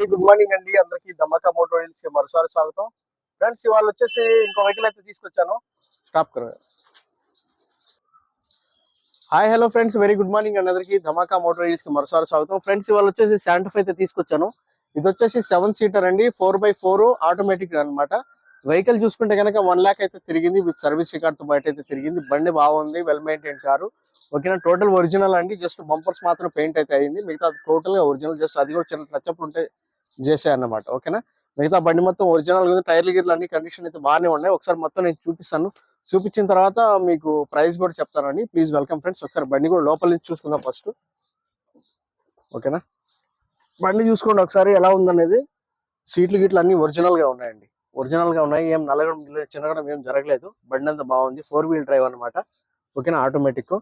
Good morning అండి. అందరికి ధమాకా motor రీల్స్కి మరోసారి స్వాగతం. ఫ్రెండ్స్ ఇవాళ వచ్చేసి ఇంకో వెహికల్ అయితే తీసుకొచ్చాను. స్టాప్ కర్ hi hello friends very good morning అండి అందరికి. ధమాకా మోటార్ రీల్స్కి మరోసారి స్వాగతం. ఫ్రెండ్స్ ఇవాళ వచ్చేసి శాంటఫ్ అయితే తీసుకొచ్చాను. ఇది వచ్చేసి సెవెన్ సీటర్ అండి. ఫోర్ బై ఫోర్ ఆటోమేటిక్ అన్నమాట. వెహికల్ చూసుకుంటే కనుక వన్ ల్యాక్ అయితే తిరిగింది. విత్ సర్వీస్ రికార్డ్తో బయట అయితే తిరిగింది. బండి బాగుంది. వెల్ మెయింటైన్ కారు ఓకేనా? టోటల్ ఒరిజినల్ అండి. జస్ట్ బంపర్స్ మాత్రం పెయింట్ అయితే అయింది. మిగతా టోటల్గా ఒరిజినల్ జస్ట్ అది కూడా చిన్న టచ్ అప్ ఉంటే అన్నమాట ఓకేనా? మిగతా బండి మొత్తం ఒరిజినల్ ఉంది. టైర్లు గిర్లు అన్ని కండిషన్ అయితే బాగానే ఉన్నాయి. ఒకసారి మొత్తం నేను చూపిస్తాను. చూపించిన తర్వాత మీకు ప్రైస్ కూడా చెప్తానండి. ప్లీజ్ వెల్కమ్ ఫ్రెండ్స్ ఒకసారి బండి కూడా లోపల నుంచి చూసుకుందాం ఫస్ట్ ఓకేనా? బండి చూసుకోండి ఒకసారి ఎలా ఉందనేది. సీట్లు గిట్లు అన్ని ఒరిజినల్గా ఉన్నాయండి. ఒరిజినల్గా ఉన్నాయి. ఏం నలగడం గిల్లడం, చిన్నగడం ఏం జరగలేదు. బండి అంతా బాగుంది. ఫోర్ వీల్ డ్రైవ్ అనమాట ఓకేనా? ఆటోమేటిక్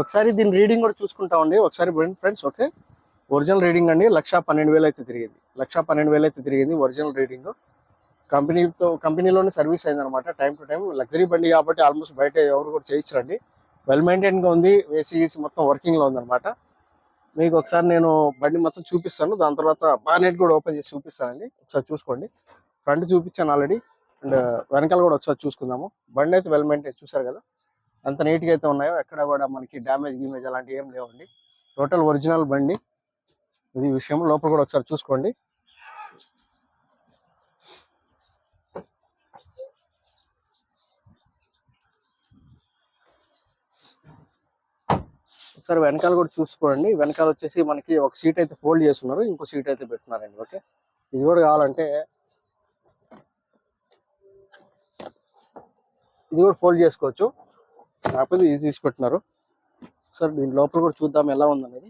ఒకసారి దీని రీడింగ్ కూడా చూసుకుంటామండి ఒకసారి ఫ్రెండ్స్ ఓకే ఒరిజినల్ రీడింగ్ అండి. లక్ష పన్నెండు వేలు అయితే తిరిగింది. లక్ష పన్నెండు వేలు అయితే తిరిగింది ఒరిజినల్ రీడింగ్. కంపెనీతో కంపెనీలోనే సర్వీస్ అయింది అనమాట టైం టు టైం లగ్జరీ బండి కాబట్టి ఆల్మోస్ట్ బయట ఎవరు కూడా చేయించరండి. వెల్ మెయింటైన్గా ఉంది. ఏసీ మొత్తం వర్కింగ్లో ఉందన్నమాట. మీకు ఒకసారి నేను బండి మొత్తం చూపిస్తాను. దాని తర్వాత బానెట్ కూడా ఓపెన్ చేసి చూపిస్తానండి. ఒకసారి చూసుకోండి. ఫ్రంట్ చూపించాను ఆల్రెడీ అండ్ uh, వెనకాల కూడా ఒకసారి చూసుకుందాము. బండి అయితే వెల్ మెయింటైన్ చూసారు కదా? అంత నీట్గా అయితే ఉన్నాయో ఎక్కడ కూడా మనకి డ్యామేజ్ గిమేజ్ అలాంటివి ఏం లేవండి. టోటల్ ఒరిజినల్ బండి. ఇది విషయం లోపల కూడా ఒకసారి చూసుకోండి. ఒకసారి వెనకాల కూడా చూసుకోండి. వెనకాల వచ్చేసి మనకి ఒక సీట్ అయితే ఫోల్డ్ చేస్తున్నారు. ఇంకో సీట్ అయితే పెడుతున్నారండి. ఓకే? ఇది కూడా కావాలంటే ఇది కూడా ఫోల్డ్ చేసుకోవచ్చు. కాకపోతే ఇది తీసి పెట్టినారు సార్ దీని లోపల కూడా చూద్దాం ఎలా ఉందనేది.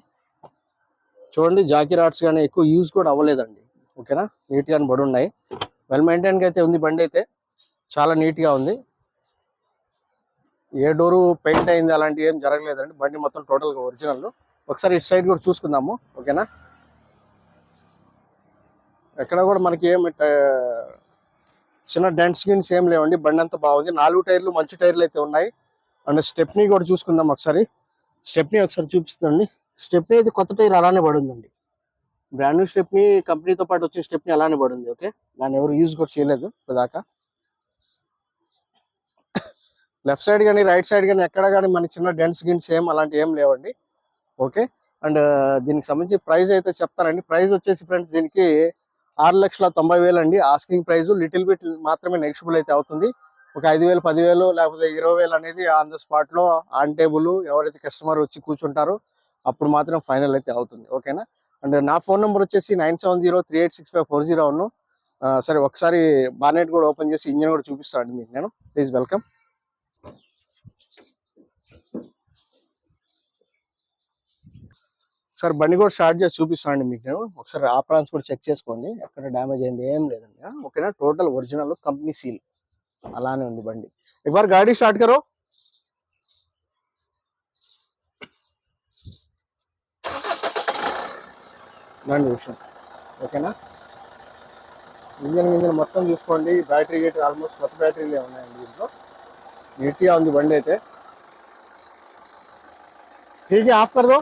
చూడండి జాకీ రాడ్స్ కానీ ఎక్కువ యూజ్ కూడా అవ్వలేదండి. ఓకేనా? నీట్గా బడి ఉన్నాయి. వెల్ మెయింటైన్గా అయితే ఉంది బండి అయితే. చాలా నీట్గా ఉంది. ఏ డోరు పెయింట్ అయింది అలాంటివి ఏం జరగలేదండి. బండి మొత్తం టోటల్గా ఒరిజినల్. ఒకసారి ఇటు సైడ్ కూడా చూసుకుందాము. ఓకేనా? ఎక్కడ కూడా మనకి ఏం చిన్న డెంట్స్ గిన్స్ ఏం లేవండి. బండి అంతా బాగుంది. నాలుగు టైర్లు మంచి టైర్లు అయితే ఉన్నాయి. అండ్ స్టెప్ని కూడా చూసుకుందాం ఒకసారి. స్టెప్ని ఒకసారి చూపిస్తుందండి. స్టెప్ని అయితే కొత్త టైర్ అలానే పడుందండి. బ్రాండ్ న్యూ స్టెప్ని కంపెనీతో పాటు వచ్చిన స్టెప్ని అలానే పడుంది ఓకే? దాన్ని ఎవరు యూజ్ కూడా చేయలేదు దాకా లెఫ్ట్ సైడ్ కానీ రైట్ సైడ్ కానీ ఎక్కడ కానీ మనకి చిన్న డెన్స్ గిన్స్ ఏం అలాంటి ఏం లేవండి ఓకే? అండ్ దీనికి సంబంధించి ప్రైస్ అయితే చెప్తానండి. ప్రైస్ వచ్చేసి ఫ్రెండ్స్ దీనికి ఆరు లక్షల తొంభై వేలు అండి ఆస్కింగ్ ప్రైస్ లిటిల్ బిట్ మాత్రమే నెగిషిబుల్ అయితే అవుతుంది. ఒక ఐదు వేలు పదివేలు లేకపోతే ఇరవై వేలు అనేది ఆన్ ద స్పాట్లో ఆన్ టేబుల్ ఎవరైతే కస్టమర్ వచ్చి కూర్చుంటారో అప్పుడు మాత్రం ఫైనల్ అయితే అవుతుంది. ఓకేనా అండ్ నా ఫోన్ నెంబర్ వచ్చేసి nine seven zero three eight six five four zero one సరే ఒకసారి బానెట్ కూడా ఓపెన్ చేసి ఇంజన్ కూడా చూపిస్తాను మీకు నేను. ప్లీజ్ వెల్కమ్ సార్ బండి కూడా స్టార్ట్ చేసి చూపిస్తానండి మీకు నేను. ఒకసారి ఆపరాన్స్ కూడా చెక్ చేసుకోండి. ఎక్కడ డ్యామేజ్ అయింది ఏం లేదండి. ఓకేనా టోటల్ ఒరిజినల్ కంపెనీ సీల్ అలానే ఉంది బండి ఒకసారి గాడి స్టార్ట్ కరో రండి విషయం ఓకేనా ఇంజన్ ఇంజన్ మొత్తం చూసుకోండి బ్యాటరీ గేట్ ఆల్మోస్ట్ కొత్త బ్యాటరీలే ఉన్నాయండి దీంట్లో నీట్గా ఉంది బండి అయితే ठीक है ऑफ कर दो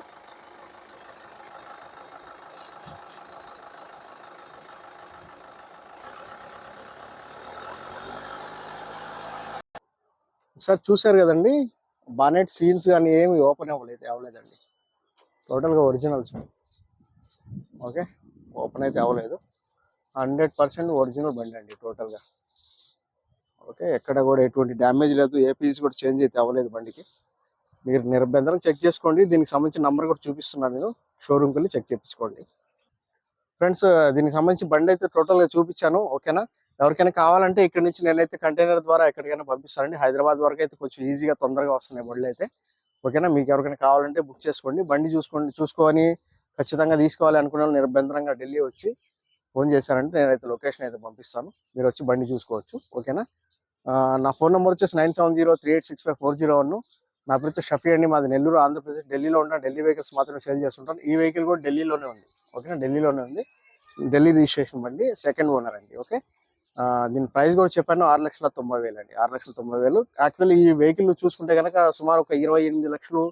ఒకసారి చూసారు కదండి? బానెట్ సీల్స్ కానీ ఏమి ఓపెన్ అవ్వలేదు అవ్వలేదండి. టోటల్గా ఒరిజినల్స్. ఓకే? ఓపెన్ అయితే అవ్వలేదు. హండ్రెడ్ పర్సెంట్ ఒరిజినల్ బండి అండి టోటల్గా. ఓకే? ఎక్కడ కూడా ఎటువంటి డ్యామేజ్ లేదు. ఏ పీస్ కూడా చేంజ్ అయితే అవ్వలేదు బండికి. మీరు నిర్బంధనం చెక్ చేసుకోండి. దీనికి సంబంధించిన నెంబర్ కూడా చూపిస్తున్నాను నేను. షోరూమ్కి వెళ్ళి చెక్ చేయించుకోండి ఫ్రెండ్స్ దీనికి సంబంధించి బండి అయితే టోటల్గా చూపించాను. ఓకేనా? ఎవరికైనా కావాలంటే ఇక్కడ నుంచి నేనైతే కంటైనర్ ద్వారా ఎక్కడికైనా పంపిస్తానండి. హైదరాబాద్ వరకు అయితే కొంచెం ఈజీగా తొందరగా వస్తున్నాయి బండ్లు అయితే. ఓకేనా? మీకు ఎవరికైనా కావాలంటే బుక్ చేసుకోండి. బండి చూసుకోండి చూసుకొని ఖచ్చితంగా తీసుకోవాలి అనుకున్న వాళ్ళు ఢిల్లీ వచ్చి ఫోన్ చేశారంటే నేనైతే లొకేషన్ అయితే పంపిస్తాను. మీరు వచ్చి బండి చూసుకోవచ్చు. ఓకేనా? నా ఫోన్ నెంబర్ వచ్చేసి nine seven zero three eight six five four zero one. నా పేరు షఫీ అండి. మాది నెల్లూరు ఆంధ్రప్రదేశ్. ఢిల్లీలో ఉన్న ఢిల్లీ వెహికల్స్ మాత్రమే సేల్ చేస్తుంటాను. ఈ వెహికల్ కూడా ఢిల్లీలోనే ఉంది. ఓకేనా? ఢిల్లీలోనే ఉంది. ఢిల్లీ రిజిస్ట్రేషన్ బండి సెకండ్ ఓనర్ అండి. ఓకే? దీని ప్రైస్ కూడా చెప్పాను ఆరు లక్షల తొంభై వేలు అండి ఆరు లక్షల తొంభై వేలు. యాక్చువల్లీ ఈ వెహికల్ చూసుకుంటే కనుక సుమారు ఒక ఇరవై ఎనిమిది లక్షలు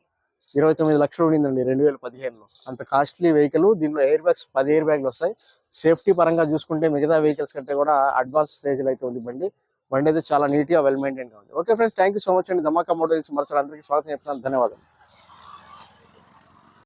ఇరవై తొమ్మిది లక్షలు ఉండిందండి రెండు వేల పదిహేనులో. అంత కాస్ట్లీ వెహికల్ దీనిలో ఎయిర్ బ్యాగ్స్ పది ఎయిర్ బ్యాగ్లు వస్తాయి. సేఫ్టీ పరంగా చూసుకుంటే మిగతా వెహికల్స్ కంటే కూడా అడ్వాన్స్ స్టేజ్లో అయితే ఉంది బండి. బండి అయితే చాలా నీట్గా వెల్ మెయింటైన్గా ఉంది. Okay friends thank you so much అండి. ధమాకా మోటార్స్ మరోసారి అందరికీ స్వాగతం చెప్తున్నాను. ధన్యవాదాలు